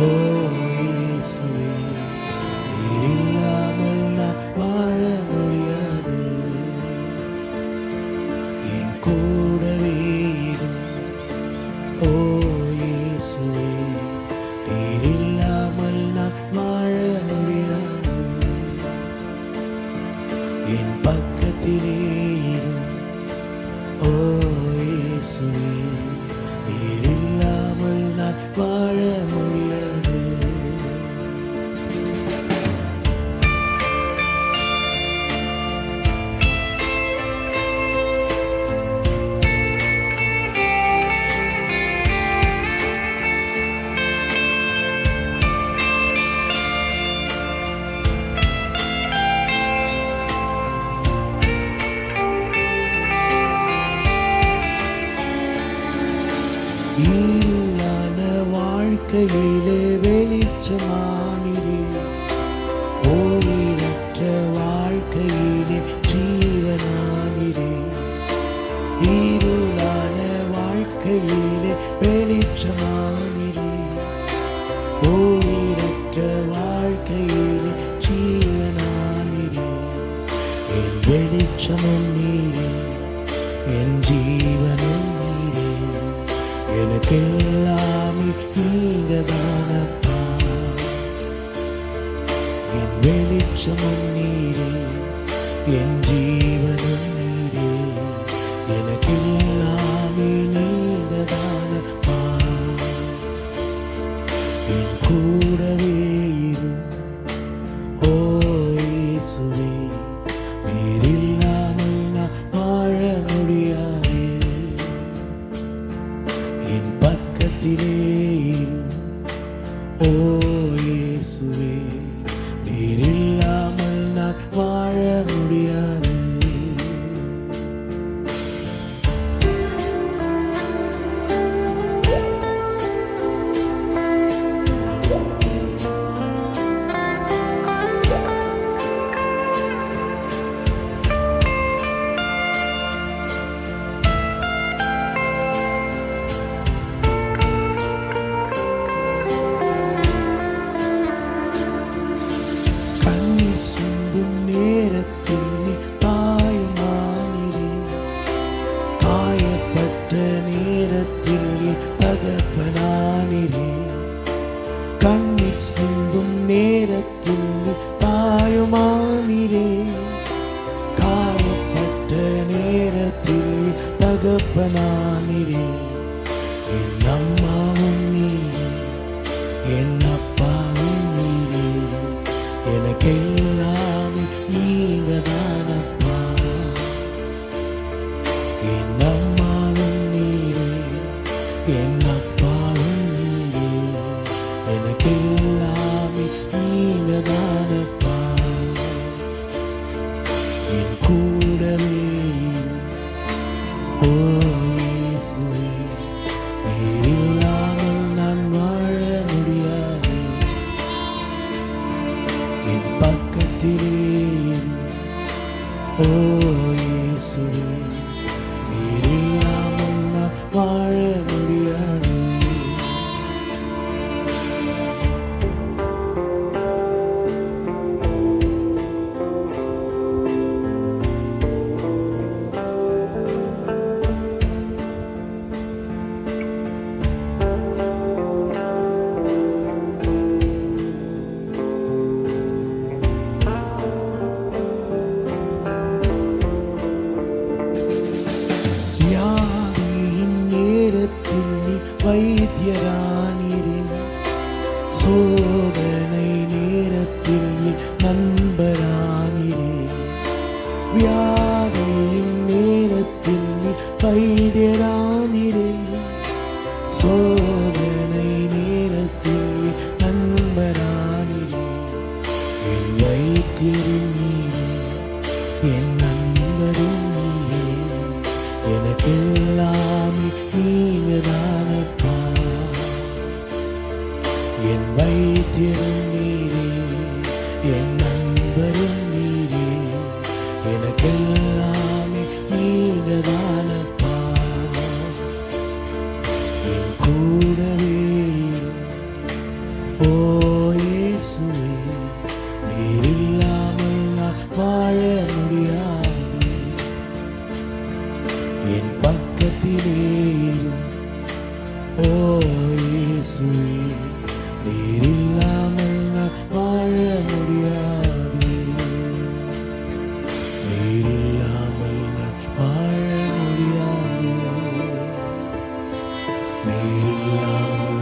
ஓ இயேசுவே நீர் இல்லாமல் நான் வாழ முடியாது. என் கூடவே ஓ இயேசுவே நீர் இல்லாமல் நான் வாழ முடியாது. என் பக்கத்திலே இருளான வாழ்க்கையிலே வெளிச்சமானிரே. ஓயிரற்ற வாழ்க்கையிலே ஜீவனானிரே. இருளான வாழ்க்கையிலே வெளிச்சமானிரே. ஓயிரற்ற வாழ்க்கையிலே ஜீவனானிரே. என் வெளிச்சமும் நீரே என் ஜீவனும் எனக்கெல்லாமே நீங்க தானப்பா என் வெளிச்சமும் நீரே என் ஜீவனும் நீரே எனக்கெல்லாமே நீங்க தானப்பா என் கூடவே என் பக்கத்திலே. சிந்தும் நேரத்தில் நீ தாயுமானிரே காயப்பட்ட நேரத்தில் நீ தகப்பனானிரே கண்ணீர் சிந்தும் நேரத்தில் நீ தாயுமானிரே காயப்பட்ட நேரத்தில் நீ தகப்பனானிரே என் அம்மாவும் நீரே என் அப்பாவும் நீரே எனக்கெல்லாமே ஓ நீங்க தானப்பா. என் வைத்தியன் வாழ முடியாது நீர் இல்லாமல்